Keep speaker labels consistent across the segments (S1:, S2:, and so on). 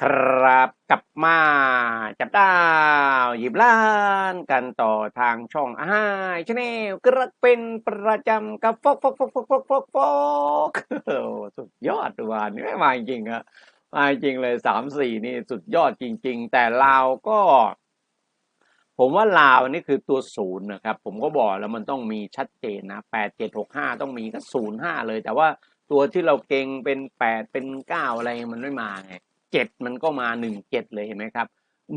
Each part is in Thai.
S1: ครับ กลับมา จับดาวหยิบล้านกันต่อทางช่องอาชแนลกระเป็นประจำกับฟกฟกฟกฟกฟกฟกฟกสุดยอดวานนี้ไม่มาจริงอะมาจริงเลยสามสี่นี่สุดยอดจริง ๆ แต่ลาวก็ ผมว่าลาวนี่คือตัวศูนย์นะครับ ผมก็บอกแล้วมันต้องมีชัดเจนนะแปดเจ็ดหกห้าต้องมีก็ศูนย์ห้าเลย แต่ว่าตัวที่เราเก่งเป็นแปดเป็นเก้าอะไรมันไม่มาไง เจ็ดมันก็มาหนึ่งเจ็ดเลยเห็นไหมครับ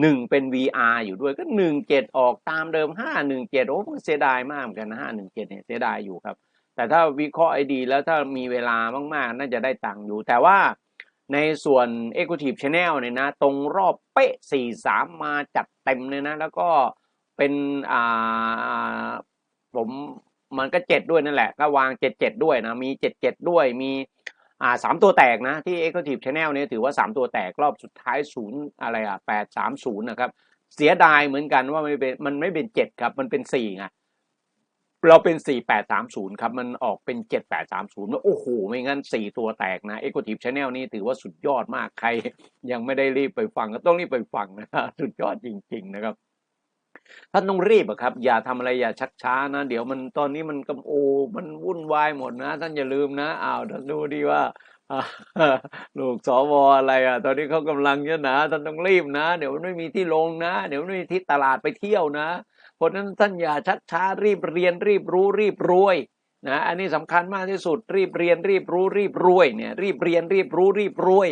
S1: หนึ่งเป็น VR อยู่ด้วยก็หนึ่งเจ็ดออกตามเดิมห้าหนึ่งเจ็ดโอ้เสียดายมากเหมือนกันนะห้าหนึ่งเจ็ดเนี่ยเสียดายอยู่ครับ แต่ถ้าวิเคราะห์ไอ้ดี แล้วถ้ามีเวลามากๆ น่าจะได้ตังค์อยู่ แต่ว่าในส่วน Executive Channel เนี่ยนะ ตรงรอบเป๊ะสี่สามมาจัดเต็มเลยนะ แล้วก็เป็นอ่าผมมันก็เจ็ดด้วยนั่นแหละ ก็วางเจ็ดเจ็ดด้วยนะ มีเจ็ดเจ็ดด้วยมี อ่าสามตัวแตกนะที่ Executive Channel เนี่ยถือว่าสามตัวแตกรอบสุดท้ายศูนย์อะไรอะแปดสามศูนย์นะครับ เสียดายเหมือนกันว่าไม่เป็นมันไม่เป็นเจ็ดครับ มันเป็นสี่ไงเราเป็นสี่แปดสามศูนย์ครับ มันออกเป็นเจ็ดแปดสามศูนย์โอ้โห ไม่งั้นสี่ตัวแตกนะ Executive Channel นี่ถือว่าสุดยอดมากใคร ยังไม่ได้รีบไปฟังก็ต้องรีบไปฟังนะครับสุดยอดจริง ๆ นะครับ ท่านต้องรีบอะครับ อย่าทำอะไรอย่าชักช้านะเดี๋ยวมันตอนนี้มันกำโอมันวุ่นวายหมดนะ ท่านอย่าลืมนะอ้าวท่านดูดีว่าลูกสวอะไรอะ ตอนนี้เขากำลังเยอะนะท่านต้องรีบนะ เดี๋ยวมันไม่มีที่ลงนะ เดี๋ยวไม่มีที่ตลาดไปเที่ยวนะเพราะฉะนั้นท่านอย่าชักช้ารีบเรียนรีบรู้รีบรวย นะอันนี้สำคัญมากที่สุดรีบเรียนรีบรู้รีบรวยเนี่ยรีบเรียนรีบรู้รีบรวย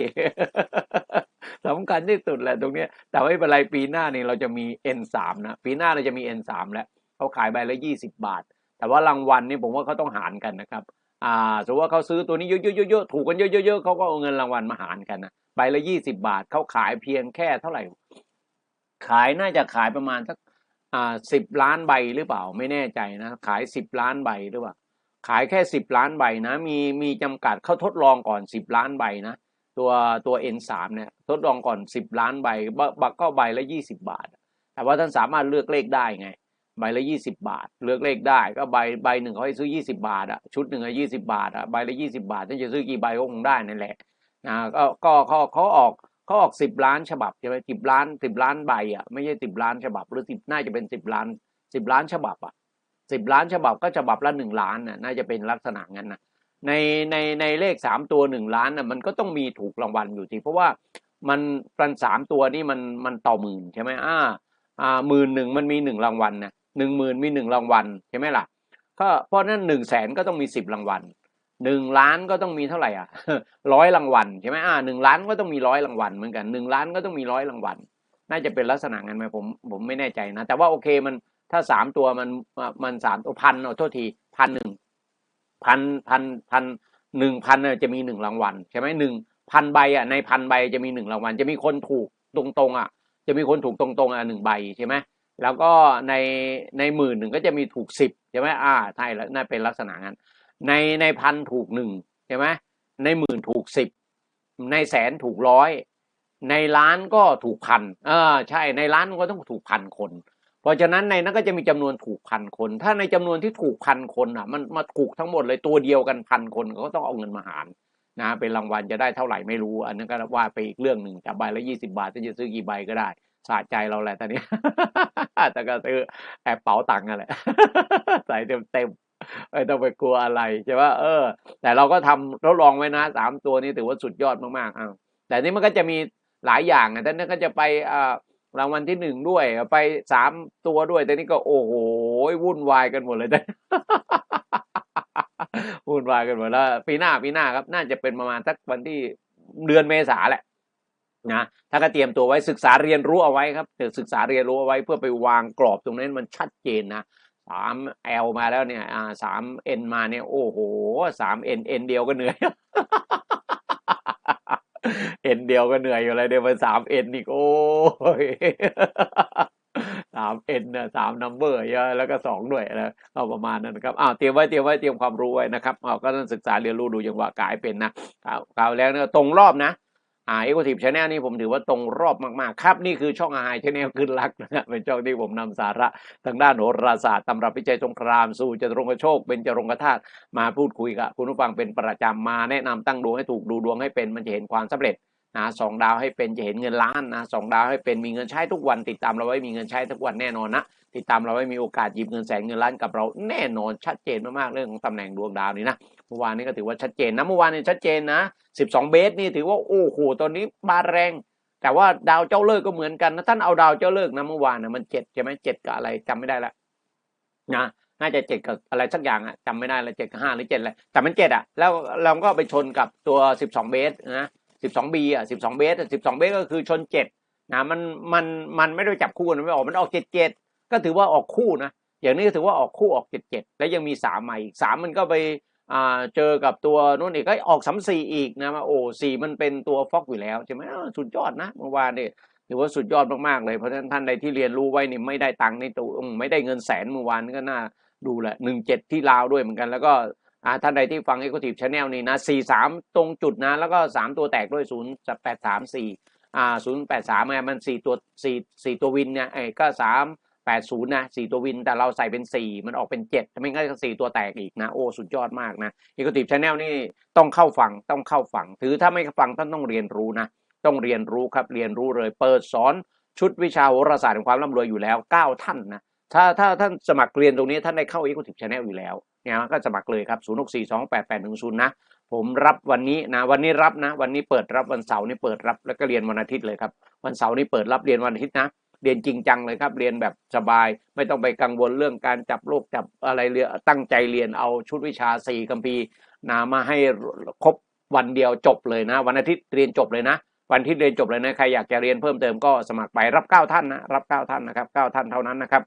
S1: สำคัญที่สุดแหละตรงนี้แต่ไม่เป็นไรปีหน้านี่เราจะมี N3 นะปีหน้าเราจะมี N3 แล้วเขาขายใบละยี่สิบบาท แต่ว่ารางวัลนี่ผมว่าเขาต้องหารกันนะครับอ่าสมมติว่าเขาซื้อตัวนี้เยอะๆๆๆถูกกันเยอะๆๆเขาก็เอาเงินรางวัลมาหารกันนะใบละยี่สิบาทเขาขายเพียงแค่เท่าไหร่ ขายน่าจะขายประมาณสักอ่าสิบล้านใบหรือเปล่าไม่แน่ใจนะขายสิบล้านใบหรือเปล่า ขายแค่สิบล้านใบนะ มีมีจำกัดเขาทดลองก่อนสิบล้านใบนะ ตัวตัว N3 เนี่ยทดลองก่อนสิบล้านใบบักก็ใบละยี่สิบาท แต่ว่าท่านสามารถเลือกเลขได้ไงใบละยี่สิบาท เลือกเลขได้ก็ใบใบหนึ่งเขาให้ซื้อยี่สิบาทอะชุดหนึ่งอะยี่สิบาทอะใบละยี่สิบาทท่านจะซื้อกี่ใบก็คงได้นั่นแหละนะก็ก็เขาเขาออกเขาออกสิบล้านฉบับใช่ไหมสิบล้านสิบล้านใบอะไม่ใช่สิบล้านฉบับหรือสิบน่าจะเป็นสิบล้านสิบล้านฉบับอะ สิบล้านฉบับก็ฉบับละหนึ่งล้านน่ะน่าจะเป็นลักษณะงั้นนะในในในเลขสามตัวหนึ่งล้านน่ะมันก็ต้องมีถูกรางวัลอยู่ทีเพราะว่ามันกันสามตัวนี่มันมันต่อหมื่นใช่ไหมอ่าอ่าหมื่นหนึ่งมันมีหนึ่งรางวัลนะหนึ่งหมื่นมีหนึ่งรางวัลใช่ไหมล่ะก็เพราะนั้นหนึ่งแสนก็ต้องมีสิบรางวัลหนึ่งล้านก็ต้องมีเท่าไหร่อะร้อยรางวัลใช่ไหมอ่าหนึ่งล้านก็ต้องมีร้อยรางวัลเหมือนกันหนึ่งล้านก็ต้องมีร้อยรางวัลน่าจะเป็นลักษณะงั้นไหมผมผมไม่แน่ใจนะ แต่ว่าโอเคมัน ถ้าสามตัวมันมันสามตัวพันเอาโทษทีพันหนึ่งพันพันพันหนึ่งพันจะมีหนึ่งรางวัลใช่ไหมหนึ่งพันใบอะในพันใบจะมีหนึ่งรางวัล จะมีคนถูกตรงๆอะ จะมีคนถูกตรงๆอะหนึ่งใบใช่ไหมแล้วก็ในในหมื่นหนึ่งก็จะมีถูกสิบใช่ไหมอ่าใช่แล้วน่าเป็นลักษณะนั้น ในในพันถูกหนึ่งใช่ไหมในหมื่นถูกสิบในแสนถูกร้อยในล้านก็ถูกพันเออใช่ในล้านก็ต้องถูกพันคน เพราะฉะนั้นในนั้นก็จะมีจำนวนถูกพันคน ถ้าในจำนวนที่ถูกพันคนอะ มันมาถูกทั้งหมดเลยตัวเดียวกันพันคนก็ต้องเอาเงินมาหารนะเป็นรางวัลจะได้เท่าไหร่ไม่รู้ อันนั้นก็ว่าไปอีกเรื่องหนึ่งแต่ใบละยี่สิบาทจะซื้อกี่ใบก็ได้สะใจเราแหละตอนนี้แต่ก็ซื้อแอบเป๋าตังค์นั่นแหละใส่เต็มเต็มไม่ต้องไปกลัวอะไรใช่ว่าเออ แต่เราก็ทำทดลองไว้นะสามตัวนี้ถือว่าสุดยอดมากๆอ้าวแต่นี่มันก็จะมีหลายอย่างอะท่านนั้นก็จะไปอ่า รางวัลที่หนึ่งด้วยไปสามตัวด้วย แต่นี่ก็โอ้โหวุ่นวายกันหมดเลยนะวุ่นวายกันหมดแล้วปีหน้าปีหน้าครับ น่าจะเป็นประมาณสักวันที่เดือนเมษาแหละนะถ้าก็เตรียมตัวไว้ศึกษาเรียนรู้เอาไว้ครับศึกษาเรียนรู้เอาไว้เพื่อไปวางกรอบตรงนั้นมันชัดเจนนะสามเอลมาแล้วเนี่ยอ่าสามเอ็นมาเนี่ยโอ้โหสามเอ็นเอ็นเดียวก็เหนื่อย เอ็นเดียวก็เหนื่อยอยู่เลยเดี๋ยวมาสามเอ็นอีกโอ้ยสามเอ็นนะสามนัมเบอร์เยอะแล้วก็สองด้วยนะเอาประมาณนั้นนะครับอ้าวเตรียมไว้เตรียมไว้เตรียมความรู้ไว้นะครับอ้าวก็ต้องศึกษาเรียนรู้ดูอย่างว่ากายเป็นนะคราวแล้วเนี่ยตรงรอบนะ อ่าเอ็กโคทีฟชาแนลนี่ผมถือว่าตรงรอบมากๆ ครับ นี่คือช่องอาหารชาแนลขึ้นรักนะเป็นช่องที่ผมนำสาระ ทางด้านโหราศาสตร์ตำรับวิจัยสงคราม สู่จตุรงคโชค เป็นจรงกธาตุมาพูดคุยกับคุณผู้ฟังเป็นประจำมาแนะนำตั้งดวงให้ถูกดูดวงให้เป็นมันจะเห็นความสำเร็จ นะสองดาวให้เป็นจะเห็นเงินล้านนะสองดาวให้เป็นมีเงินใช้ทุกวัน ติดตามเราไว้มีเงินใช้ทุกวันแน่นอนนะติดตามเราไว้มีโอกาสหยิบเงินแสนเงินล้านกับเราแน่นอนชัดเจนมากๆเรื่องของตำแหน่งดวงดาวนี้นะเมื่อวานนี้ก็ถือว่าชัดเจนนะเมื่อวานนี้ชัดเจนนะ12 เบสนี่ถือว่าโอ้โหตอนนี้มาแรง แต่ว่าดาวเจ้าเลิกก็เหมือนกันนะท่านเอาดาวเจ้าเลิกนะเมื่อวานนะมันเจ็ดใช่ไหมเจ็ดกับอะไรจำไม่ได้ละนะน่าจะเจ็ดกับอะไรสักอย่างอะจำไม่ได้ละเจ็ดกับห้าหรือเจ็ดอะไรแต่มันเจ็ดอะแล้วเราก็ไปชนกับตัวสิบสองเบสนะ สิบสองบีอะสิบสองเบสสิบสองเบสก็คือชนเจ็ดนะมันมันมันไม่ได้จับคู่กันไม่ออกมันออกเจ็ดเจ็ดก็ถือว่าออกคู่นะอย่างนี้ก็ถือว่าออกคู่ออกเจ็ดเจ็ดแล้วยังมีสามใหม่อีกสามมันก็ไปอ่าเจอกับตัวนู้นอีกก็ออกสามสี่อีกนะมาโอ้สี่มันเป็นตัวฟอกอยู่แล้วใช่ไหมสุดยอดนะเมื่อวานนี่ถือว่าสุดยอดมากๆเลยเพราะฉะนั้นท่านใดที่เรียนรู้ไว้นี่ไม่ได้ตังค์ในตัวไม่ได้เงินแสนเมื่อวานก็น่าดูแหละหนึ่งเจ็ดที่ลาวด้วยเหมือนกันแล้วก็ ท่านใดที่ฟัง e อ c u t i v e Channel นี่นะสี่สามตรงจุดนะ แล้วก็สามตัวแตกด้วยศูนย์แปดสามสี่อ่าศูนย์แปดสามมันสี่ตัวสี่สี่ตัววินเนี่ยไอ้ก็สาม80 นะ 4 ตัววิน แต่เราใส่เป็น 4 มันออกเป็น 7ทำไมงั้นก็4ตัวแตกอีกนะ โอ้ สุดยอดมากนะอีกติ v ช Channel นี่ต้องเข้าฟัง ต้องเข้าฟัง ถือถ้าไม่ฟังท่านต้องเรียนรู้นะ ต้องเรียนรู้ครับ เรียนรู้เลย เปิดสอนชุดวิชาโหราศาสตร์แห่งความร่ำรวยอยู่แล้ว 9 ท่านนะ ถ้าถ้าท่านสมัครเรียนตรงนี้ท่านได้เข้า e อ c u t i v e Channel อยู่แล้ว เนี่ยก็สมัครเลยครับ0 6 4 2 8 8 1 0นะผมรับวันนี้นะวันนี้รับนะ วันนี้เปิดรับวันเสาร์นี่เปิดรับแล้วก็เรียนวันอาทิตย์เลยครับ วันเสาร์นี่เปิดรับเรียนวันอาทิตย์นะเรียนจริงจังเลยครับ เรียนแบบสบาย ไม่ต้องไปกังวลเรื่องการจับโรคจับอะไรเรียตั้งใจเรียนเอาชุดวิชาสี่คัมภีร์นะมาให้ครบวันเดียวจบเลยนะ วันอาทิตย์เรียนจบเลยนะ วันอาที่เรียนจบเลยนะใครอยากจะเรียนเพิ่มเติมก็สมัครไปรับเก้าท่านนะรับเก้าท่านนะครับเก้าท่านเท่านั้นนะครับ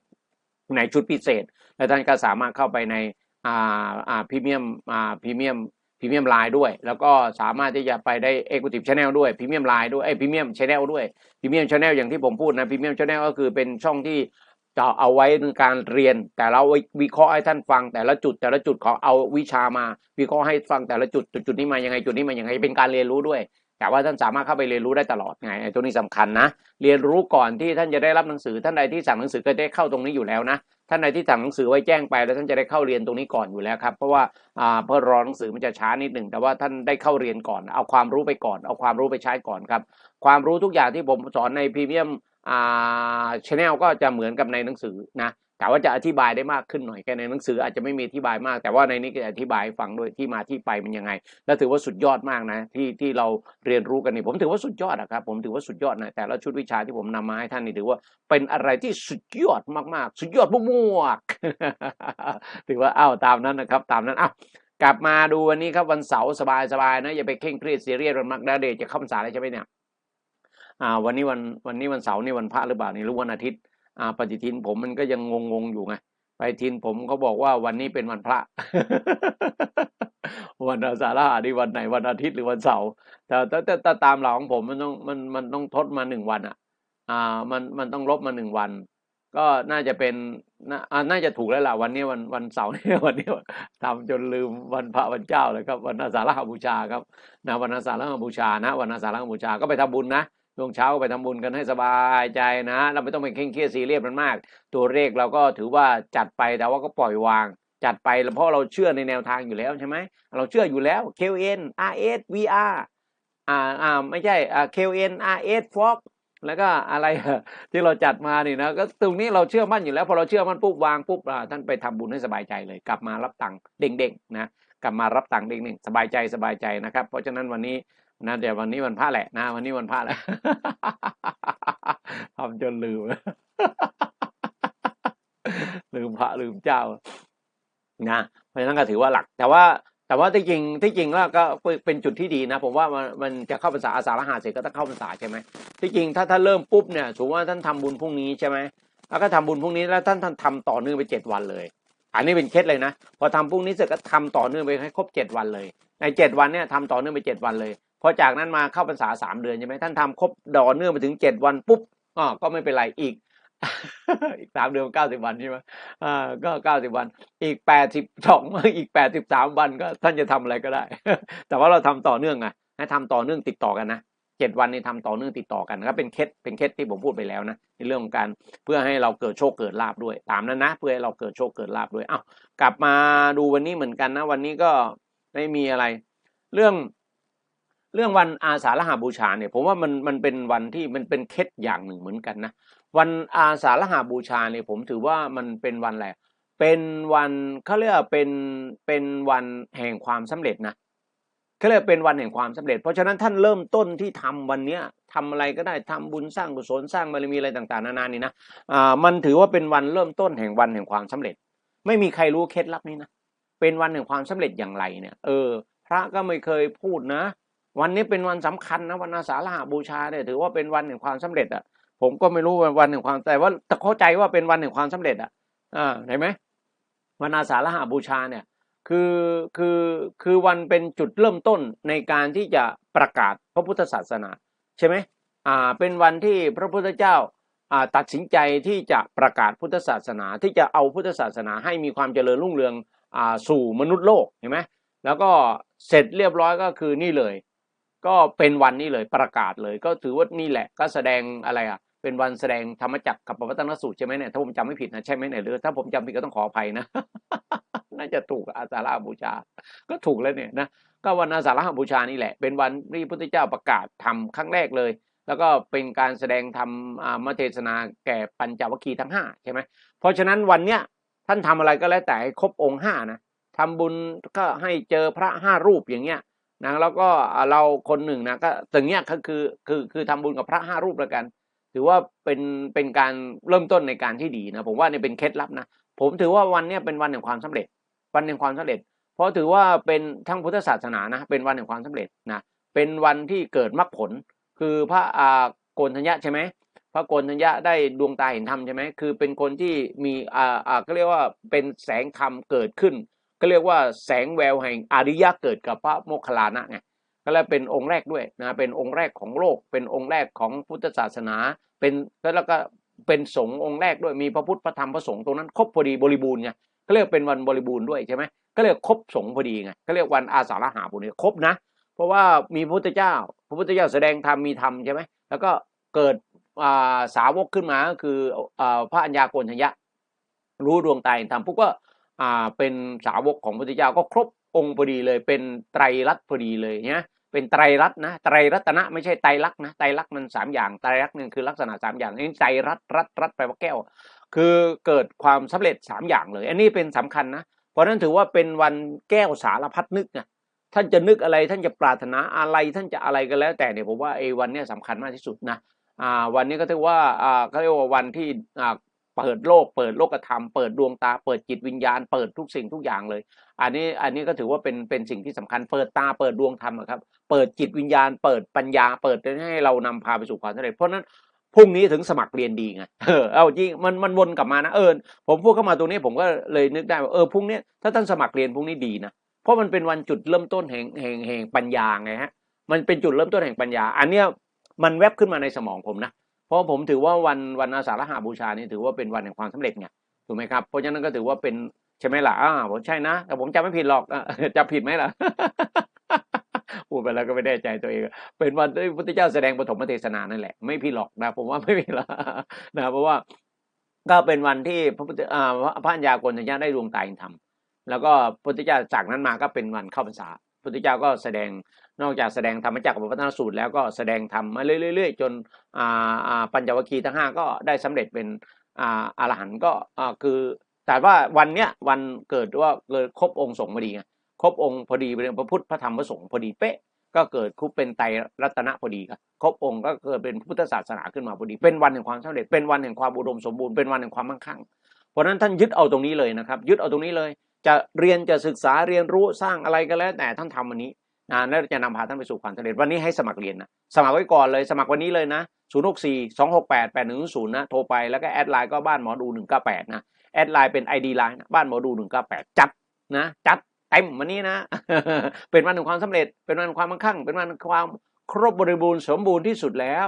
S1: ในชุดพิเศษ และท่านก็สามารถเข้าไปใน อ่าอ่าพรีเมียมอ่าพรีเมียมพรีเมียมไลน์ด้วย แล้วก็สามารถที่จะไปได้เอ็กซ์ i v e Channel ด้วยพรีเมียมไลน์ด้วยไอ้พรีเมียมชแนลด้วยพรีเมียมชแนลอย่างที่ผมพูดนะพรีเมียมชแนลก็คือเป็นช่องที่จะเอาไว้ในการเรียน แต่เราวิเคราะห์ให้ท่านฟัง แต่ละจุดแต่ละจุดขอเอาวิชามา วิเคราะห์ให้ฟังแต่ละจุดจุดจุดนี้มายังไงจุดนี้มายังไงเป็นการเรียนรู้ด้วย แต่ว่าท่านสามารถเข้าไปเรียนรู้ได้ตลอดไงตัวนี้สำคัญนะ เรียนรู้ก่อนที่ท่านจะได้รับหนังสือท่านใดที่สั่งหนังสือก็ได้เข้าตรงนี้อยู่แล้วนะ ท่านใดที่สั่งหนังสือไว้แจ้งไป แล้วท่านจะได้เข้าเรียนตรงนี้ก่อนอยู่แล้วครับ เพราะว่าเพื่อรอหนังสือมันจะช้านิดหนึ่งแต่ว่าท่านได้เข้าเรียนก่อน เอาความรู้ไปก่อน เอาความรู้ไปใช้ก่อนครับ ความรู้ทุกอย่างที่ผมสอนในพรีเมียมอ่าชแนลก็จะเหมือนกับในหนังสือนะ แต่ว่าจะอธิบายได้มากขึ้นหน่อยแค่ในหนังสืออาจจะไม่มีอธิบายมาก แต่ว่าในนี้ก็อธิบายฟังด้วยที่มาที่ไปมันยังไง และถือว่าสุดยอดมากนะ ที่ที่เราเรียนรู้กันนี่ผมถือว่าสุดยอดอะครับผมถือว่าสุดยอดนะแต่ละชุดวิชาที่ผมนำมาให้ท่านนี่ถือว่าเป็นอะไรที่สุดยอดมากๆ สุดยอดมั่วๆถือว่าอ้าวตามนั้นนะครับ ตามนั้นอ้าวกลับมาดูวันนี้ครับวันเสาร์สบายๆนะอย่าไปเคร่งเครียดซีเรียสมันมักดาเดชจะเข้าพรรษาแล้วใช่ไหมเนี่ยอ่าวันนี้วันวันนี้วันเสาร์นี่วันพระหรือเปล่านี่หรือวันอาทิตย์ ปฏิทินผมมันก็ยังงงๆอยู่ไงปฏิทินผมเขาบอกว่าวันนี้เป็นวันพระ วันอาสาฬหะนี่วันไหนวันอาทิตย์หรือวันเสาร์แต่แต่แต่ตามหลักของผมมันต้องมันมันต้องทดมาหนึ่งวันอะ อ่ามันมันต้องลบมาหนึ่งวัน ก็น่าจะเป็นน่าน่าจะถูกแล้วล่ะวันนี้วันวันเสาร์นี่วันนี้ทำจนลืมวันพระวันเจ้าเลยครับ วันอาสาฬหบูชาครับนะวันอาสาฬหบูชานะ วันอาสาฬหบูชาก็ไปทำบุญนะ ช่วงเช้าไปทำบุญกันให้สบายใจนะ เราไม่ต้องไปเคร่งเครียดซีเรียสมันมาก ตัวเลขเราก็ถือว่าจัดไปแต่ว่าก็ปล่อยวาง จัดไปเพราะเราเชื่อในแนวทางอยู่แล้วใช่ไหมเราเชื่ออยู่แล้ว KN RS VR อ่าอ่าไม่ใช่อ่า KN RS Fox แล้วก็อะไรที่เราจัดมานี่นะก็ตรงนี้เราเชื่อมั่นอยู่แล้ว พอเราเชื่อมั่นปุ๊บวางปุ๊บท่านไปทำบุญให้สบายใจเลย กลับมารับตังค์เด้งๆนะกลับมารับตังค์เด้งๆสบายใจสบายใจนะครับ เพราะฉะนั้นวันนี้ นะเดี๋ยววันนี้วันพระแหละนะวันนี้วันพระแหละทำจนลืมลืมพระลืมเจ้านะเพราะฉะนั้นก็ถือว่าหลัก แต่ว่าแต่ว่าที่จริงที่จริงแล้วก็เป็นจุดที่ดีนะ ผมว่ามันมันจะเข้าภาษาอาสาฬหะเสร็จก็ต้องเข้าภาษาใช่ไหมที่จริงถ้าถ้าเริ่มปุ๊บเนี่ยสมมติว่าท่านทำบุญพรุ่งนี้ใช่ไหมแล้วก็ทำบุญพรุ่งนี้แล้วท่านท่านทำต่อเนื่องไปเจ็ดวันเลย อันนี้เป็นเคล็ดเลยนะ พอทำพรุ่งนี้เสร็จก็ทำต่อเนื่องไปให้ครบเจ็ดวันเลย ในเจ็ดวันเนี่ยทำต่อเนื่องไปเจ็ดวันเลย พอจากนั้นมาเข้าพรรษาสามเดือนใช่ไหมท่านทำครบดอเนื่องไปถึงเจ็ดวันปุ๊บอ๋อก็ไม่เป็นไรอีก อีกสามเดือนเก้าสิบวันใช่ไหมอ่าก็เก้าสิบวัน อีกแปดสิบสองอีกแปดสิบสามวันก็ท่านจะทำอะไรก็ได้ แต่ว่าเราทำต่อเนื่องไงให้ทำต่อเนื่องติดต่อกันนะเจ็ดวันนี้ทำต่อเนื่องติดต่อกันก็เป็นเคล็ดเป็นเคล็ดที่ผมพูดไปแล้วนะในเรื่องของการเพื่อให้เราเกิดโชคเกิดลาบด้วย ตามนั้นนะเพื่อให้เราเกิดโชคเกิดลาบด้วยอ้าวกลับมาดูวันนี้เหมือนกันนะ วันนี้ก็ไม่มีอะไร เรื่อง เรื่องวันอาสาฬหบูชาเนี่ยผมว่ามันมันเป็นวันที่มันเป็นเคล็ดอย่างหนึ่งเหมือนกันนะวันอาสาฬหบูชาเนี่ยผมถือว่ามันเป็นวันอะไรเป็นวันเขาเรียกว่าเป็นเป็นวันแห่งความสำเร็จนะเขาเรียกว่าเป็นวันแห่งความสำเร็จ เพราะฉะนั้นท่านเริ่มต้นที่ทำวันเนี้ยทำอะไรก็ได้ทำบุญสร้างกุศลสร้างบารมีอะไรต่างๆนานานี่นะอ่ามันถือว่าเป็นวันเริ่มต้นแห่งวันแห่งความสำเร็จ ไม่มีใครรู้เคล็ดลับนี้นะเป็นวันแห่งความสำเร็จอย่างไรเนี่ย เออ พระก็ไม่เคยพูดนะ วันนี้เป็นวันสำคัญนะวันอาสาฬหบูชาเนี่ยถือว่าเป็นวันแห่งความสำเร็จอะผมก็ไม่รู้ว่าวันแห่งความแต่ว่าแต่เข้าใจว่าเป็นวันแห่งความสำเร็จอะอ่าเห็นไหมวันอาสาฬหบูชาเนี่ยคือคือคือวันเป็นจุดเริ่มต้นในการที่จะประกาศพระพุทธศาสนาใช่ไหมอ่าเป็นวันที่พระพุทธเจ้าอ่าตัดสินใจที่จะประกาศพุทธศาสนา ที่จะเอาพุทธศาสนาให้มีความเจริญรุ่งเรืองอ่าสู่มนุษย์โลกเห็นไหมแล้วก็เสร็จเรียบร้อยก็คือนี่เลย ก็เป็นวันนี้เลยประกาศเลย ก็ถือว่านี่แหละก็แสดงอะไรอะเป็นวันแสดงธรรมจักรกับปวัตนสูตรใช่ไหมเนี่ยถ้าผมจำไม่ผิดนะใช่ไหมเนี่ยหรือถ้าผมจำผิดก็ต้องขออภัยนะ น่าจะถูกอาสาฬหบูชา ก็ถูกแล้วเนี่ยนะก็วันอาสาฬหบูชานี่แหละ เป็นวันที่พระพุทธเจ้าประกาศทำครั้งแรกเลย แล้วก็เป็นการแสดงธรรมามเทศนาแก่ปัญจวัคคีย์ทั้งห้าใช่ไหมเพราะฉะนั้นวันเนี้ยท่านทำอะไรก็แล้วแต่ครบองค์ห้านะทำบุญก็ให้เจอพระห้ารูปอย่างเงี้ย นะแล้วก็เราคนหนึ่งนะก็ตึงเนี้ยก็คือคือคือทำบุญกับพระห้ารูปแล้วกัน ถือว่าเป็นเป็นการเริ่มต้นในการที่ดีนะผมว่าเนี่ยเป็นเคล็ดลับนะผมถือว่าวันเนี้ยเป็นวันแห่งความสำเร็จ วันแห่งความสำเร็จ เพราะถือว่าเป็นทั้งพุทธศาสนานะเป็นวันแห่งความสำเร็จนะเป็นวันที่เกิดมรรคผล คือพระอาโกนทัญญะใช่ไหมพระโกนทัญญะได้ดวงตาเห็นธรรมใช่ไหมคือเป็นคนที่มีอ่าอ่าก็เรียกว่าเป็นแสงธรรมเกิดขึ้น ก็เรียกว่าแสงแววแห่งอริยะเกิดกับพระโมคคัลลานะไงก็เลยเป็นองค์แรกด้วยนะเป็นองค์แรกของโลก เป็นองค์แรกของพุทธศาสนา เป็นแล้วก็เป็นสงฆ์องค์แรกด้วยมีพระพุทธพระธรรมพระสงฆ์ตรงนั้นครบพอดีบริบูรณ์ไงก็เรียกเป็นวันบริบูรณ์ด้วยใช่ไหมก็เรียกครบสงฆ์พอดีไงก็เรียกวันอาสาฬหาบุญเนี่ยครบนะ เพราะว่ามีพระพุทธเจ้า พระพุทธเจ้าแสดงธรรมมีธรรมใช่ไหมแล้วก็เกิดอาสาวกขึ้นมาก็คืออพระอัญญาโกณทัญญะรู้ดวงตาเห็นธรรมปุ๊บก็ อ่าเป็นสาวกของพระพุทธเจ้าก็ครบองค์พอดีเลย เป็นไตรรัตน์พอดีเลยเนี่ยเป็นไตรรัตน์นะไตรรัตนะไม่ใช่ไตรลักษณ์นะไตรลักษณ์มันสามอย่างไตรลักษณ์หนึ่งคือลักษณะสามอย่างนี่ไตรรัตน์รัตรัตแปลว่าแก้ว คือเกิดความสำเร็จสามอย่างเลย อันนี้เป็นสำคัญนะเพราะฉะนั้นถือว่าเป็นวันแก้วสารพัดนึกนะท่านจะนึกอะไรท่านจะปรารถนาอะไรท่านจะอะไรก็แล้ว แต่เนี่ยผมว่าไอ้วันเนี้ยสำคัญมากที่สุดนะอ่าวันนี้ก็ถือว่าอ่าเขาเรียกว่าวันที่อ่า เปิดโลก เปิดโลกธรรม เปิดดวงตา เปิดจิตวิญญาณ เปิดทุกสิ่งทุกอย่างเลย อันนี้อันนี้ก็ถือว่าเป็นเป็นสิ่งที่สำคัญ เปิดตา เปิดดวงธรรมครับ เปิดจิตวิญญาณ เปิดปัญญา เปิดให้เรานำพาไปสู่ความสำเร็จ เพราะนั้นพรุ่งนี้ถึงสมัครเรียนดีไง เออ เอาจริง มัน มันวนกลับมานะ เออ ผมพูดเข้ามาตรงนี้ผมก็เลยนึกได้ว่าเออ พรุ่งนี้ถ้าท่านสมัครเรียนพรุ่งนี้ดีนะ เพราะมันเป็นวันจุดเริ่มต้นแห่งแห่งแห่งปัญญาไงฮะ มันเป็นจุดเริ่มต้นแห่งปัญญา อันเนี้ยมันแวบขึ้นมาในสมองผมนะ ราะผมถือว่าวันวันอาสาฬหบูชานี่ถือว่าเป็นวันแห่งความสำเร็จไงถูกไหมครับเพราะฉะนั้นก็ถือว่าเป็นใช่ไหมล่ะอ่าผมใช่นะแต่ผมจำไม่ผิดหรอกอะผิดไหมล่ะพูดไปแล้วก็ไม่แน่ใจตัวเอง เป็นวันที่พระพุทธเจ้าแสดงปฐมเทศนานั่นแหละไม่ผิดหรอกนะผมว่าไม่ผิดหรอกนะเพราะว่าก็เป็นวันที่พระพุทธอ่าพระัญญาโกณทัญญาได้ดวงตาเห็นธรรมแล้วก็พระพุทธเจ้าจากนั้นมาก็เป็นวันเข้าพรรษาพระพุทธเจ้าก็แสดง นอกจากแสดงธรรมจักรกับพัฒนสูตรแล้วก็แสดงธรรมมาเรื่อยๆ จนปัญจวัคคีย์ทั้งห้าก็ได้สำเร็จเป็นอารหันต์ก็คือ แต่ว่าวันเนี้ยวันเกิดว่าเกิดครบองค์สงฆ์พอดีไงครบองค์พอดีเป็นพระพุทธพระธรรมพระสงฆ์พอดีเป๊ะก็เกิดคุปเป็นไตรรัตนะพอดีครับครบองค์ก็เกิดเป็นพุทธศาสนาขึ้นมาพอดี เป็นวันแห่งความสำเร็จเป็นวันแห่งความอุดมสมบูรณ์เป็นวันแห่งความมั่งคั่งเพราะฉะนั้นท่านยึดเอาตรงนี้เลยนะครับ ยึดเอาตรงนี้เลย จะเรียนจะศึกษาเรียนรู้สร้างอะไรก็แล้ว แต่ท่านทำวันนี้ นะแล้วจะนำพาท่านไปสู่ความสำเร็จวันนี้ให้สมัครเรียนนะสมัครไว้ก่อนเลยสมัครวันนี้เลยนะ 0 6 4 2 6 8 8 1 0นะโทรไปแล้วก็แอดไลน์ก็บ้านหมอดู198นะแอดไลน์เป็น ID ไลน์นะบ้านหมอดู198จัดนะจัดเต็มวันนี้นะ เป็นวันแห่งความสำเร็จเป็นวันแห่งความมั่งคั่ง เป็นวันแห่งความครบบริบูรณ์สมบูรณ์ที่สุดแล้ว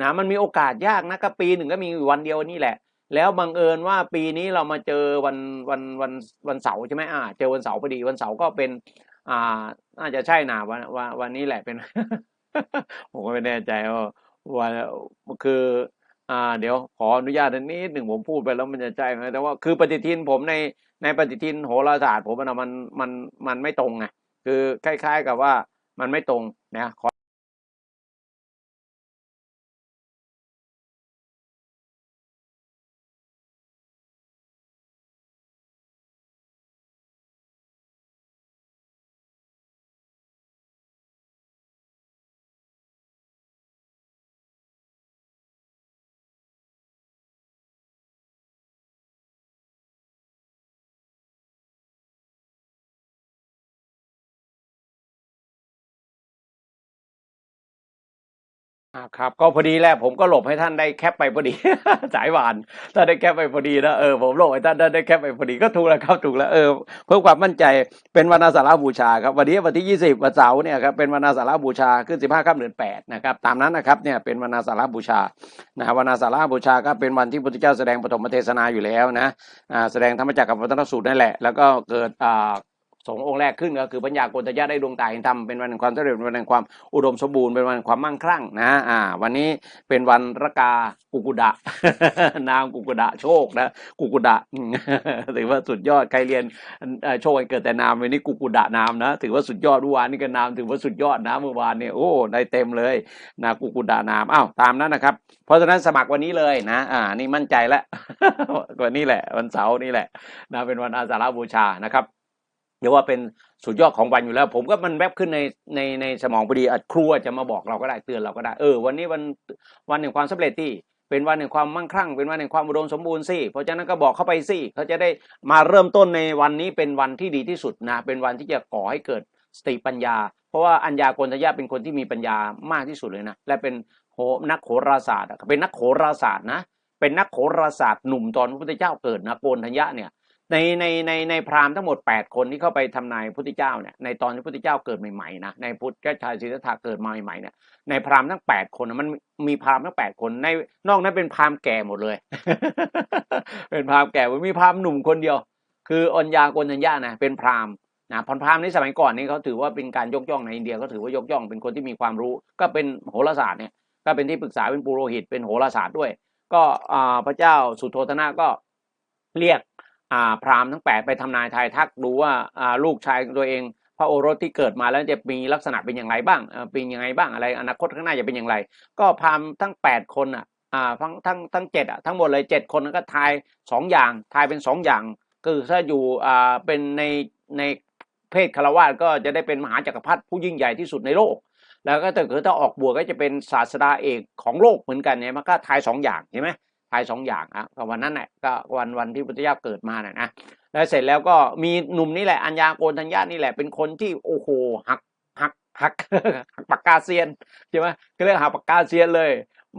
S1: นะมันมีโอกาสยากนะก็ปีหนึ่งก็มีวันเดียวนี่แหละ แล้วบังเอิญว่าปีนี้เรามาเจอวันวันวันวันเสาร์ใช่ไหมอ่าเจอวันเสาร์พอดีวันเสาร์ก็เป็น อ่าน่าจะใช่นะวันวันวันนี้แหละเป็น ผมก็ไม่แน่ใจว่าวันคืออ่าเดี๋ยวขออนุญาตนิดหนึ่งผมพูดไปแล้วมันจะใช่ไหมแต่ว่าคือปฏิทินผมในในปฏิทินโหราศาสตร์ผมมันมันมันมันไม่ตรงไงคือคล้าย ๆ กับว่ามันไม่ตรงนะ ครับก็พอดีแหละผมก็หลบให้ท่านได้แคปไปพอดี สายหวานถ้าได้แคปไปพอดีนะเออผมหลบให้ท่านได้แคปไปพอดีก็ถูกแล้วครับถูกแล้วเออเพื่อความมั่นใจเป็นวันอาสาฬบูชาครับวันนี้วันที่ 20วันเสาร์เนี่ยครับเป็นวันอาสาฬบูชาขึ้น 15ค่ำเดือน8นะครับตามนั้นนะครับเนี่ยเป็นวันอาสาฬบูชานะฮะวันอาสาฬบูชาก็เป็นวันที่พระพุทธเจ้าแสดงปฐมเทศนาอยู่แล้วนะอ่าแสดงธรรมจักรกับวัฒนสูตรนั่นแหละแล้วก็เกิดอ่า สององค์แรกขึ้นก็คือปัญญาโกณฑยะได้ดวงตาเห็นธรรมเป็นวันแห่งความสำเร็จเป็นวันแห่งความอุดมสมบูรณ์เป็นวันแห่งความมั่งคั่งนะอ่าวันนี้เป็นวันรกากุกุดะ นามกุกุดะโชคนะกุกุดะถือว่าสุดยอดใครเรียนโชควันเกิดแต่นามวันนี้กุกุดะนามนะถือว่าสุดยอดเมื่อวานนี่ก็นามถือว่าสุดยอดนะเมื่อวานเนี่ยโอ้ได้เต็มเลยนะกุกุดะนามอ้าวตามนั้นนะครับเพราะฉะนั้นสมัครวันนี้เลยนะอ่านี่มั่นใจแล้ววันนี้แหละวันเสาร์นี่แหละนะเป็นวันอาสาฬบูชานะครับ เดี๋ยวว่าเป็นสุดยอดของวันอยู่แล้ว ผมก็มันแวบขึ้นในในในสมองพอดีอาจครูอาจจะมาบอกเราก็ได้เตือนเราก็ได้เออวันนี้วันวันแห่งความสำเร็จที่เป็นวันแห่งความมั่งคั่ง เป็นวันแห่งความอุดมสมบูรณ์สิเพราะฉะนั้นก็บอกเข้าไปสิเขาจะได้มาเริ่มต้นในวันนี้เป็นวันที่ดีที่สุดนะเป็นวันที่จะก่อให้เกิดสติปัญญา เพราะว่าอัญญาโกณฑยะเป็นคนที่มีปัญญามากที่สุดเลยนะและเป็นโหนักโหราศาสตร์เป็นนักโหราศาสตร์นะเป็นนักโหราศาสตร์หนุ่มตอนพระพุทธเจ้าเกิดนะโกนทัญญะเนี่ย ในในในในพราหมณ์ทั้งหมด 8 คนที่เข้าไปทำนายพุทธเจ้าเนี่ยในตอนที่พุทธเจ้าเกิดใหม่ๆนะในพุทธชายศิทธัตถะเกิดมาใหม่ๆเนี่ยในพราหมณ์ทั้ง 8 คนมันมีพราหมณ์ทั้ง 8 คนในนอกนั้นเป็นพราหมณ์แก่หมดเลย เป็นพราหมณ์แก่มีพราหมณ์หนุ่มคนเดียว คืออัญญาโกนัญญะนะเป็นพราหมณ์นะพราหมณ์ในสมัยก่อนนี่เขาถือว่าเป็นการยกย่องในอินเดียเขาถือว่ายกย่องเป็นคนที่มีความรู้ ก็เป็นโหราศาสตร์เนี่ยก็เป็นที่ปรึกษาเป็นปุโรหิตเป็นโหราศาสตร์ด้วย ก็อ่าพระเจ้าสุโธทนะก็เรียก พราหมณ์ทั้งแปดไปทำนายทายทักดูว่าลูกชายตัวเอง พระโอรสที่เกิดมาแล้วจะมีลักษณะเป็นอย่างไรบ้างเป็นยังไงบ้างอะไรอนาคตข้างหน้าจะเป็นอย่างไร ก็พราหมณ์ทั้งแปดคนอะทั้งทั้งทั้งเจ็ดอะทั้งหมดเลยเจ็ดคนนั้นก็ทายสองอย่างทายเป็นสองอย่างคือถ้าอยู่อ่าเป็นในในเพศคารวะก็จะได้เป็นมหาจักรพรรดิผู้ยิ่งใหญ่ที่สุดในโลก แล้วก็ถ้าเกิดถ้าออกบวชก็จะเป็นศาสดาเอกของโลกเหมือนกันเนี่ยมันก็ทายสองอย่างใช่ไหมายสองอย่างอะก็วันนั้นแหละก็วันวันที่พุทธเจ้าเกิดมาน่ะนะแล้วเสร็จแล้วก็มีหนุ่มนี่แหละอัญญาโกณทัญญานี่แหละเป็นคนที่โอ้โหหักหักหักหักปากกาเซียนใช่ไหมก็เรียกหักปากกาเซียนเลย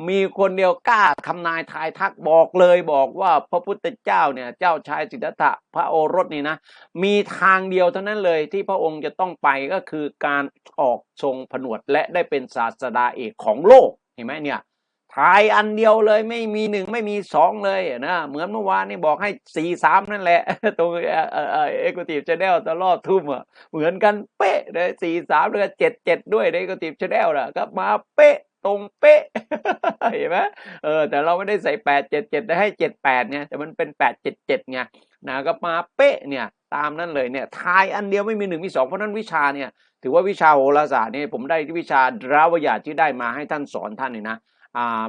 S1: มีคนเดียวกล้าทำนายทายทักบอกเลยบอกว่าพระพุทธเจ้าเนี่ยเจ้าชายสิทธัตถะพระโอรสนี่นะ มีทางเดียวเท่านั้นเลยที่พระองค์จะต้องไปก็คือการออกทรงผนวดและได้เป็นศาสดาเอกของโลกเห็นไหมเนี่ย ทายอันเดียวเลยไม่มีหนึ่งไม่มีสองเลยนะเหมือนเมื่อวานนี่บอกให้สี่สามนั่นแหละ ตรงเออเออเอ็กซ์ทีฟชาแนลตลอดทุ่มอะเหมือนกันเป๊ะเลยสี่สามเลยเจ็ดเจ็ดด้วยในเอ็กซ์ทีฟชาแนลน่ะก็มาเป๊ะตรงเป๊ะเห็นไหมเออแต่เราไม่ได้ใส่แปดเจ็ดเจ็ดให้เจ็ดแปดไงแต่มันเป็นแปดเจ็ดเจ็ดไงนะก็มาเป๊ะเนี่ยตามนั้นเลยเนี่ยทายอันเดียวไม่มีหนึ่งมีสองเพราะนั้นวิชาเนี่ยถือว่าวิชาโหราศาสตร์เนี่ยผมได้วิชาดราวญาติที่ได้มาให้ท่านสอนท่านเนี่ยนะ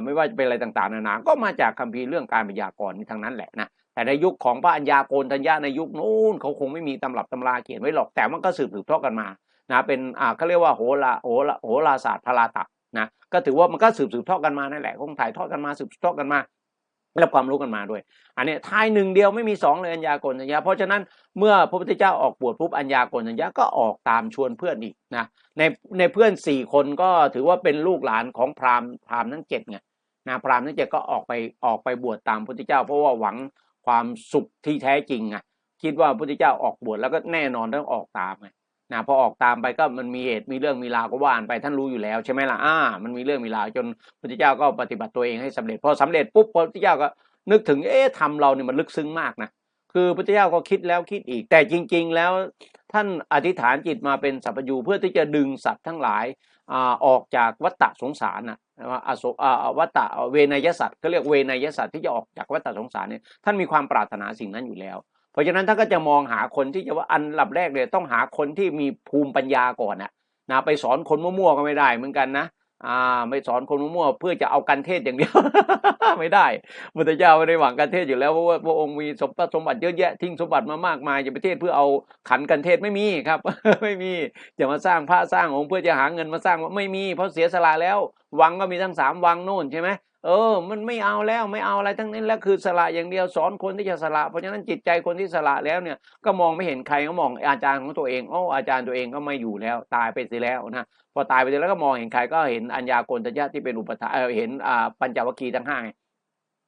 S1: ไม่ว่าจะเป็นอะไรต่างๆนานา ก็มาจากคัมภีร์เรื่องการพยากรณ์นี่ทั้งนั้นแหละนะแต่ในยุคของพระอัญญาโกณทัญญาในยุคนู้นเขาคงไม่มีตำรับตำราเขียนไว้หรอกแต่มันก็สืบสืบทอดกันมานะเป็นอ่าเขาเรียกว่าโหราโหราโหราศาสตร์พราตะนะก็ถือว่ามันก็สืบสืบทอดกันมานั่นแหละคงถ่ายทอดกันมาสืบทอดกันมา รับความรู้กันมาด้วย อันนี้ทายหนึ่งเดียวไม่มีสองเลยอัญญากณทัญญา เพราะฉะนั้นเมื่อพระพุทธเจ้าออกบวชปุ๊บอัญญากณทัญญาก็ออกตามชวนเพื่อนอีกนะในในเพื่อนสี่คนก็ถือว่าเป็นลูกหลานของพราหมณ์พราหมณ์ทั้งเจ็ดไงนะพราหมณ์ทั้งเจ็ดก็ออกไปออกไปบวชตามพระพุทธเจ้า เพราะว่าหวังความสุขที่แท้จริงไงคิดว่าพระพุทธเจ้าออกบวชแล้วก็แน่นอนต้องออกตามไง นะพอออกตามไปก็มันมีเหตุมีเรื่องมีราวก็ว่านไปท่านรู้อยู่แล้วใช่ไหมล่ะอ่ามันมีเรื่องมีราวจนพระเจ้าก็ปฏิบัติตัวเองให้สำเร็จพอสำเร็จปุ๊บพระเจ้าก็นึกถึงเอ๊ะทำเราเนี่ยมันลึกซึ้งมากนะคือพระเจ้าก็คิดแล้วคิดอีก แต่จริง ๆ แล้วท่านอธิษฐานจิตมาเป็นสัพพยูเพื่อที่จะดึงสัตว์ทั้งหลายอ่าออกจากวัฏฏะสงสารนะว่าอโศอ่าวัฏฏะเวนยสัตว์ก็เรียกเวนยสัตว์ที่จะออกจากวัฏฏะสงสารเนี่ยท่านมีความปรารถนาสิ่งนั้นอยู่แล้ว ราะฉะนั้นท่านก็จะมองหาคนที่จะว่าอันดับแรกเลยต้องหาคนที่มีภูมิปัญญาก่อนนะนะไปสอนคนมั่วๆก็ไม่ได้เหมือนกันนะอ่าไม่สอนคนมั่วๆเพื่อจะเอากันเทศอย่างเดียว ไม่ได้พุทธเจ้าไม่ได้หวังกันเทศอยู่แล้วเพราะว่าพระองค์มีสมบัติสมบัติเยอะแยะทิ้งสมบัติมามากมายจะไปเทศเพื่อเอาขันกันเทศไม่มีครับ ไม่มีจะมาสร้างพระสร้างองค์เพื่อจะหาเงินมาสร้างว่าไม่มีเพราะเสียสละแล้ว วังก็มีทั้งสามวังโน่นใช่ไหม เออ มันไม่เอาแล้วไม่เอาอะไรทั้งนั้นแล้วคือสละอย่างเดียวสอนคนที่จะสละ เพราะฉะนั้นจิตใจคนที่สละแล้วเนี่ย ก็มองไม่เห็นใครก็มองอาจารย์ของตัวเองโอ้อาจารย์ตัวเองก็ไม่อยู่แล้ว ตายไปเสียแล้วนะพอตายไปเสร็จแล้วก็มองเห็นใครก็เห็นอัญญาโกณทัญญะที่เป็นอุปถาเห็นอ่าปัญจวัคคีย์ทั้งห้าไง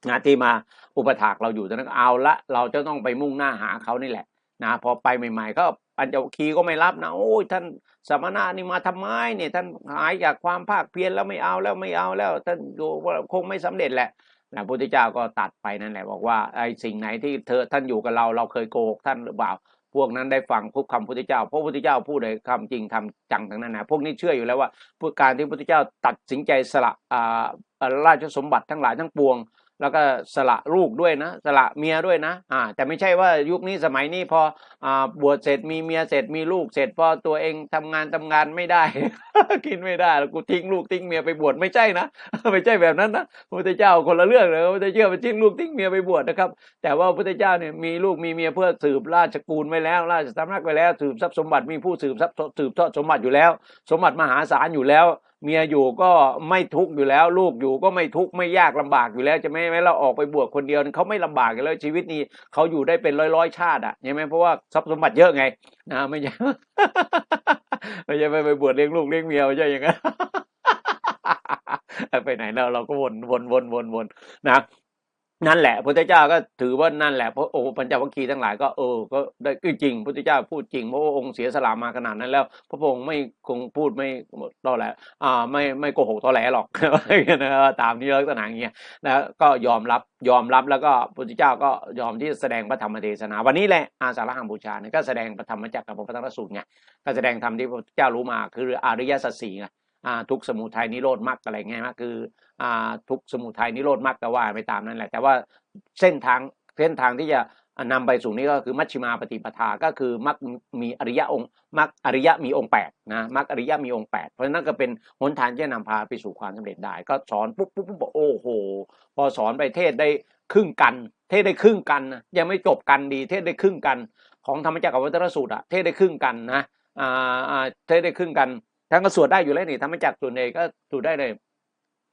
S1: นะที่มาอุปถากเราอยู่ตอนนั้นเอาละเราจะต้องไปมุ่งหน้าหาเขานี่แหละ นะพอไปใหม่ ๆ ก็ปัญจวัคคีย์ก็ไม่รับนะโอ้ยท่านสมณะนี่มาทำไมเนี่ยท่านหายจากความภาคเพียรแล้วไม่เอาแล้วไม่เอาแล้ว ท่านดูว่าคงไม่สำเร็จแหละนะพระพุทธเจ้าก็ตัดไปนั่นแหละบอกว่าไอ้สิ่งไหนที่เธอท่านอยู่กับเราเราเคยโกหกท่านหรือเปล่าพวกนั้นได้ฟังพูดคำพุทธเจ้าเพราะพุทธเจ้าพูดเลยคำจริงทำจังทั้งนั้นนะพวกนี้เชื่ออยู่แล้วว่าการที่พุทธเจ้าตัดสินใจสละอ่าราชสมบัติทั้งหลายทั้งปวง แล้วก็สละลูกด้วยนะสละเมียด้วยนะอ่าแต่ไม่ใช่ว่ายุคนี้สมัยนี้พออ่าบวชเสร็จมีเมียเสร็จมีลูกเสร็จพอตัวเองทำงานทำงานไม่ได้ กินไม่ได้แล้วกูทิ้งลูกทิ้งเมียไปบวชไม่ใช่นะไม่ใช่แบบนั้นนะพระพุทธเจ้าคนละเรื่องเลยพระพุทธเจ้าไปทิ้งลูกทิ้งเมียไปบวชนะครับ แต่ว่าพระพุทธเจ้าเนี่ยมีลูกมีเมียเพื่อสืบราชกูลไว้แล้ว ราชสำนักไว้แล้วสืบทรัพย์สมบัติมีผู้สืบทรัพย์สืบทอดสมบัติอยู่แล้ว สมบัติมหาศาลอยู่แล้ว เมียอยู่ก็ไม่ทุกข์อยู่แล้ว ลูกอยู่ก็ไม่ทุกข์ไม่ยากลำบากอยู่แล้วจะไม่ไม่เราออกไปบวชคนเดียวเขาไม่ลำบากกันแล้วชีวิตนี้เขาอยู่ได้เป็นร้อยร้อยชาติอะใช่ไหมเพราะว่าทรัพย์สมบัติเยอะไงนะไม่ใช่ไม่ใช่ไปไปบวชเลี้ยงลูกเลี้ยงเมียไม่ใช่อย่างนั้นไปไหนเราเราก็วนวนวนวนวนนะ นั่นแหละพระพุทธเจ้าก็ถือว่านั่นแหละเพราะโอ้ปัญจวัคคีย์ทั้งหลายก็เออก็ได้ก็จริงพระพุทธเจ้าพูดจริงเพราะว่าองค์เสียสละมาขนาดนั้นแล้ว พระองค์ไม่คงพูดไม่ตอแหลอ่าไม่ไม่โกหกตอแหลหรอกนะตามนี้ลักษณะอย่างเงี้ยนะก็ยอมรับยอมรับแล้วก็พระพุทธเจ้าก็ยอมที่จะแสดงพระธรรมเทศนา วันนี้แหละอาสาฬหบูชาเนี่ยก็แสดงพระธรรมจักรกับพระพุทธสูตรไงก็แสดงธรรมที่พระพุทธเจ้ารู้มาคืออริยสัจสี่ไง ทุกสมุทัยนิโรธมรรคอะไรเงี้ยนะคืออทุกสมุทัยนิโรธมรรคก็ว่าไปตามนั้นแหละ แต่ว่าเส้นทางเส้นทางที่จะนำไปสู่นี้ก็คือมัชฌิมาปฏิปทา ก็คือมรรคมีอริยะองค์มรรคอริยะมีองค์แปดนะมรรคอริยะมีองค์แปดเพราะฉะนั้นก็เป็นหนทางที่จะนำพาไปสู่ความสำเร็จได้ ก็สอนปุ๊บปุ๊บปุ๊บบอกโอ้โห พอสอนไปเทศได้ครึ่งกัน เทศได้ครึ่งกันนะยังไม่จบกันดี เทศได้ครึ่งกัน ของธรรมจักรวัตรสูตรอะเทศได้ครึ่งกันนะอ่าอ่าเทศได้ครึ่งกัน ท่านก็สวดได้อยู่แล้วนี่ธรรมจักส่วนเอกก็สวดได้เลย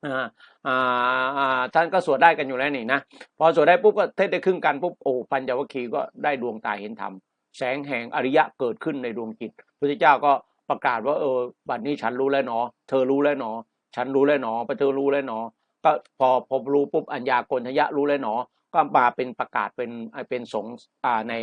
S1: อ่าอ่าอ่าท่านก็สวดได้กันอยู่แล้วนี่นะพอสวดได้ปุ๊บก็เทศได้ครึ่งกันปุ๊บโอ้ปัญจวัคคีย์ก็ได้ดวงตาเห็นธรรมแสงแห่งอริยะเกิดขึ้นในดวงจิตพระเจ้าก็ประกาศว่าเออบัดนี้ฉันรู้แล้วเนาะเธอรู้แล้วเนาะฉันรู้แล้วเนาะพระเธอรู้แล้วเนาะก็พอพอรู้ปุ๊บอัญญากณทยะรู้แล้วเนาะก็มาเป็นประกาศเป็นเป็นสงฆ์ใน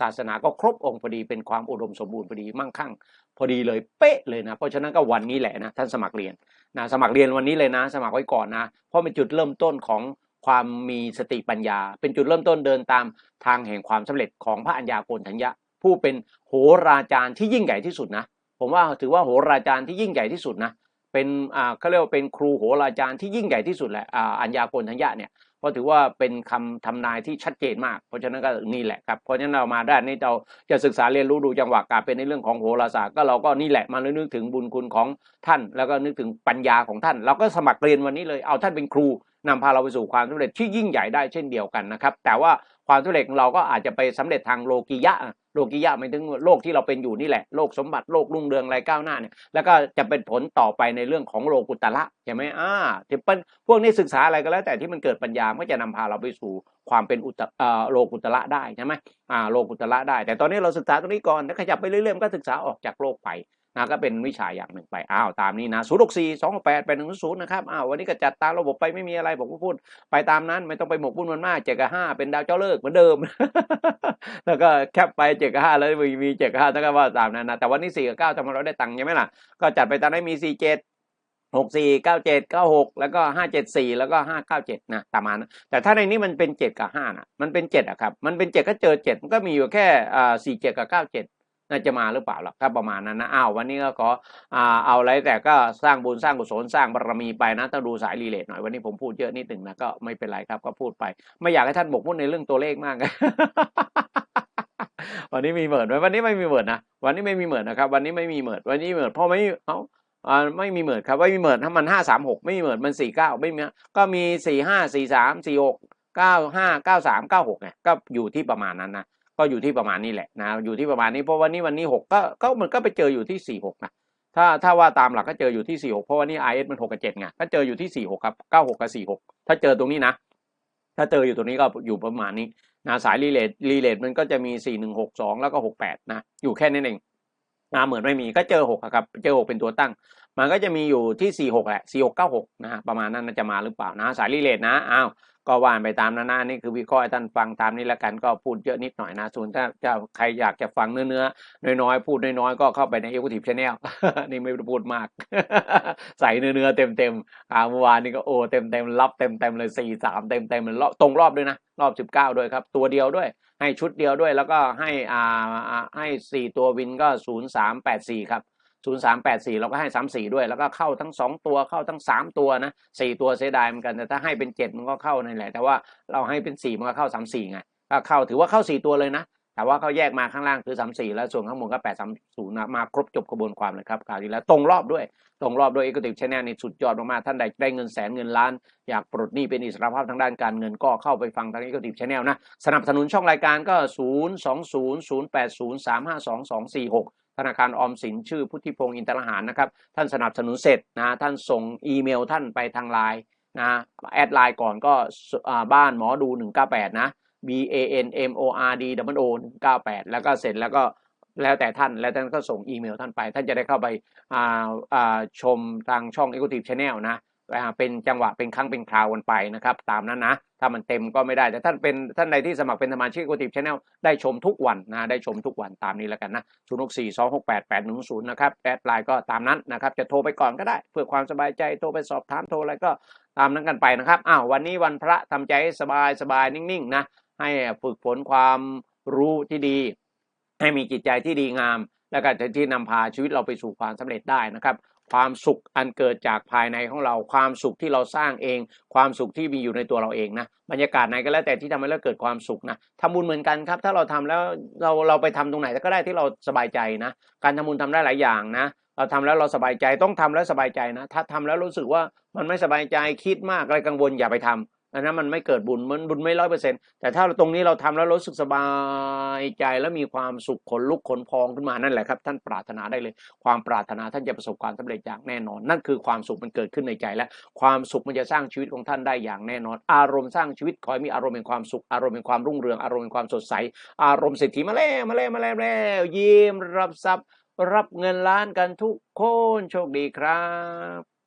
S1: ศาสนาก็ครบองค์พอดีเป็นความอุดมสมบูรณ์พอดีมั่งคั่ง พอดีเลยเป๊ะเลยนะ เพราะฉะนั้นก็วันนี้แหละนะท่านสมัครเรียนนะสมัครเรียนวันนี้เลยนะ สมัครไว้ก่อนนะ เพราะเป็นจุดเริ่มต้นของความมีสติปัญญา เป็นจุดเริ่มต้นเดินตามทางแห่งความสำเร็จของพระอัญญาโกณทัญญะ ผู้เป็นโหราจารย์ที่ยิ่งใหญ่ที่สุดนะ ผมว่าถือว่าโหราจารย์ที่ยิ่งใหญ่ที่สุดนะเป็นอ่าเขาเรียกว่าเป็นครูโหราจารย์ที่ยิ่งใหญ่ที่สุดแหละอ่าอัญญาโกณทัญญะเนี่ย เพราะถือว่าเป็นคำทำนายที่ชัดเจนมาก เพราะฉะนั้นก็นี่แหละครับเพราะฉะนั้นเรามาด้านนี้เราจะศึกษาเรียนรู้ดูจังหวะการเป็นในเรื่องของโหราศาสตร์ก็เราก็นี่แหละมานึกถึงบุญคุณของท่าน แล้วก็นึกถึงปัญญาของท่าน เราก็สมัครเรียนวันนี้เลยเอาท่านเป็นครูนำพาเราไปสู่ความสำเร็จที่ยิ่งใหญ่ได้เช่นเดียวกันนะครับแต่ว่าความสำเร็จของเราก็อาจจะไปสำเร็จทางโลกียะ โลกียะหมายถึงโลกที่เราเป็นอยู่นี่แหละโลกสมบัติโลกรุ่งเรืองอะไรก้าวหน้าเนี่ยแล้วก็จะเป็นผลต่อไปในเรื่องของโลกุตละใช่ไหมอ่าถึงเป็นพวกนี้ศึกษาอะไรก็แล้ว แต่ที่มันเกิดปัญญาก็จะนำพาเราไปสู่ความเป็นอุตอ่อโลกุตละได้ใช่ไหมอ่าโลกุตละได้ แต่ตอนนี้เราศึกษาตรงนี้ก่อนถ้าขยับไปเรื่อยๆก็ศึกษาออกจากโลกไป นะก็เป็นวิชาอย่างหนึ่งไปอ้าวตามนี้นะศูนย์หกสี่สองแปดแปดหนึ่งศูนย์นะครับอ้าววันนี้ก็จัดตามระบบไปไม่มีอะไรผมก็พูดไปตามนั้นไม่ต้องไปหมกบุ่นมันมากเจ็ดกับห้าเป็นดาวเจ้าเลิกเหมือนเดิม แล้วก็แคปไปเจ็ดกับห้าแล้วมีมีเจ็ดกับห้าแล้วก็ว่าตามนั้นนะแต่วันนี้สี่กับเก้าทำไมเราได้ตังค์ใช่ไหมล่ะก็จัดไปตามนั้มีสี่เจ็ดหกสี่เก้าเจ็ดเก้าหกแล้วก็ห้าเจ็ดสี่แล้วก็ห้าเก้าเจ็ดนะตามนั้นแต่ถ้าในนี้มันเป็นเจ็ดกับห้านะมันเป็นเจ็ดอะครับมันเป็นเจ็ดก็เจอเจ็ดมันก็มีอยู่แค่อ่าสี่เจ็ดกับเก้าเจ็ด น่าจะมาหรือเปล่าล่ะถ้าประมาณนั้นนะอ้าววันนี้ก็ขอเอาอะไรแต่ก็สร้างบุญสร้างกุศลสร้างบารมีไปนะต้องดูสายรีเลทหน่อยวันนี้ผมพูดเยอะนิดหนึ่งนะก็ไม่เป็นไรครับก็พูดไป ไม่อยากให้ท่านบกมุ่นในเรื่องตัวเลขมากวันนี้มีเหมือนไหมวันนี้ไม่มีเหมือนนะวันนี้ไม่มีเหมือนนะครับ วันนี้ไม่มีเหมือนวันนี้เหมือนเพราะไม่เอ้าอ่าไม่มีเหมือนครับไม่มีเหมือนถ้ามันห้าสามหกไม่มีเหมือนมันสี่เก้าไม่มีก็มีสี่ห้าสี่สามสี่หกเก้าห้าเก้าสามเก้าหกไงก็อยู่ที่ประมาณนั้นนะ ก็อยู่ที่ประมาณนี้แหละนะอยู่ที่ประมาณนี้เพราะวันนี้วันนี้หกก็ก็มันก็ไปเจออยู่ที่สี่หกนะถ้าถ้าว่าตามหลักก็เจออยู่ที่46เพราะว่านี่ IS มัน6กับ7ไงก็เจออยู่ที่46ครับ96กับ46ถ้าเจอตรงนี้นะ ถ้าเจออยู่ตรงนี้ก็อยู่ประมาณนี้นะสายรีเลทรีเลทมันก็จะมี4162แล้วก็68นะอยู่แค่นั้นเองนะเหมือนไม่มีก็เจอ6อะครับเจอ6เป็นตัวตั้ง มันก็จะมีอยู่ที่46แหละ4696นะฮะประมาณนั้นจะมาหรือเปล่านะสายรีเลทนะอ้าว ก็ว่านไปตามนั้นนะนี่คือวิเคราะห์ให้ท่านฟังตามนี้แล้วกันก็พูดเยอะนิดหน่อยนะส่วนถ้าจะใครอยากจะฟังเนื้อเนื้อๆน้อยๆพูดน้อยๆก็เข้าไปใน Executive Channel นี่ไม่พูดมาก ใส่เนื้อเนื้อเต็มเต็มๆอ่าเมื่อวานนี้ก็โอ้เต็มเต็มๆรับเต็มเต็มๆเลยสี่สามเต็มเต็มเลยรอบตรงรอบด้วยนะรอบสิบเก้าด้วยครับ ตัวเดียวด้วย ให้ชุดเดียวด้วยแล้วก็ให้อ่าอ่าให้สี่ตัววินก็ศูนย์สามแปดสี่ครับ ศูนย์สามแปดสี่เราก็ให้สามสี่ด้วย แล้วก็เข้าทั้งสองตัวเข้าทั้งสามตัวนะสี่ตัวเสียดายเหมือนกันแต่ถ้าให้เป็นเจ็ดมันก็เข้านั่นแหละ แต่ว่าเราให้เป็นสี่มันก็เข้าสามสี่ไงก็เข้าถือว่าเข้าสี่ตัวเลยนะ แต่ว่าเขาแยกมาข้างล่างคือ 3 4 แล้วส่วนข้างบนก็8 3 0นะมาครบจบกระบวนความเลยครับคราวที่แล้วตรงรอบด้วยตรงรอบด้วย Executive Channel นี่สุดยอดมากๆท่านใดได้เงินแสนเงินล้าน อยากปลดหนี้เป็นอิสรภาพทางด้านการเงินก็เข้าไปฟังทาง Executive Channel นะสนับสนุนช่องรายการก็ 0 2 0 0 8 0 3 5 2 2 4 6 ธนาคารออมสินชื่อพุทธิพงศ์อินทรหารนะครับท่านสนับสนุนเสร็จนะท่านส่งอีเมลท่านไปทางไลน์นะแอดไลน์ก่อนก็อ่าบ้านหมอดู 198 นะ B A N M O R D W O 198 แล้วก็เสร็จแล้วก็แล้วแต่ท่านแล้วท่านก็ส่งอีเมลท่านไป ท่านจะได้เข้าไปอ่าอ่าชมทางช่อง Executive Channel นะ เป็นจังหวะเป็นครั้งเป็นคราวกันไปนะครับ ตามนั้นนะ ถ้ามันเต็มก็ไม่ได้ แต่ท่านเป็นท่านใดที่สมัครเป็นสมาชิก Executive Channel ได้ชมทุกวันนะได้ชมทุกวันตามนี้แล้วกันนะ0 6 4 2 6 8 8 1 0นะครับแอดไลน์ก็ตามนั้นนะครับ จะโทรไปก่อนก็ได้ เพื่อความสบายใจโทรไปสอบถามโทรอะไรก็ตามนั้นกันไปนะครับอ้าววันนี้วันพระทำใจสบายสบายนิ่งๆนะให้ฝึกฝนความรู้ที่ดี ให้มีจิตใจที่ดีงาม แล้วก็จะที่นำพาชีวิตเราไปสู่ความสำเร็จได้นะครับ ความสุขอันเกิดจากภายในของเรา ความสุขที่เราสร้างเอง ความสุขที่มีอยู่ในตัวเราเองนะบรรยากาศไหนก็แล้วแต่ที่ทำให้เราเกิดความสุขนะทำบุญเหมือนกันครับ ถ้าเราทำแล้วเราเราไปทำตรงไหนก็ได้ที่เราสบายใจนะ การทำบุญทำได้หลายอย่างนะเราทำแล้วเราสบายใจต้องทำแล้วสบายใจนะ ถ้าทำแล้วรู้สึกว่ามันไม่สบายใจคิดมากอะไรกังวลอย่าไปทำ อันนั้นมันไม่เกิดบุญมันบุญไม่ร้อยเปอร์เซ็นต์แต่ถ้าตรงนี้เราทำแล้วรู้สึกสบายใจแล้วมีความสุขขนลุกขนพองขึ้นมานั่นแหละครับ ท่านปรารถนาได้เลย ความปรารถนาท่านจะประสบความสำเร็จอย่างแน่นอน นั่นคือความสุขมันเกิดขึ้นในใจและความสุขมันจะสร้างชีวิตของท่านได้อย่างแน่นอน อารมณ์สร้างชีวิตขอให้มีอารมณ์เป็นความสุขอารมณ์เป็นความรุ่งเรืองอารมณ์เป็นความสดใส อารมณ์เศรษฐีมาแล้วมาแล้วมาแล้วมาแล้วยิ้มรับทรัพย์ รับเงินล้านกันทุกคนโชคดีครับ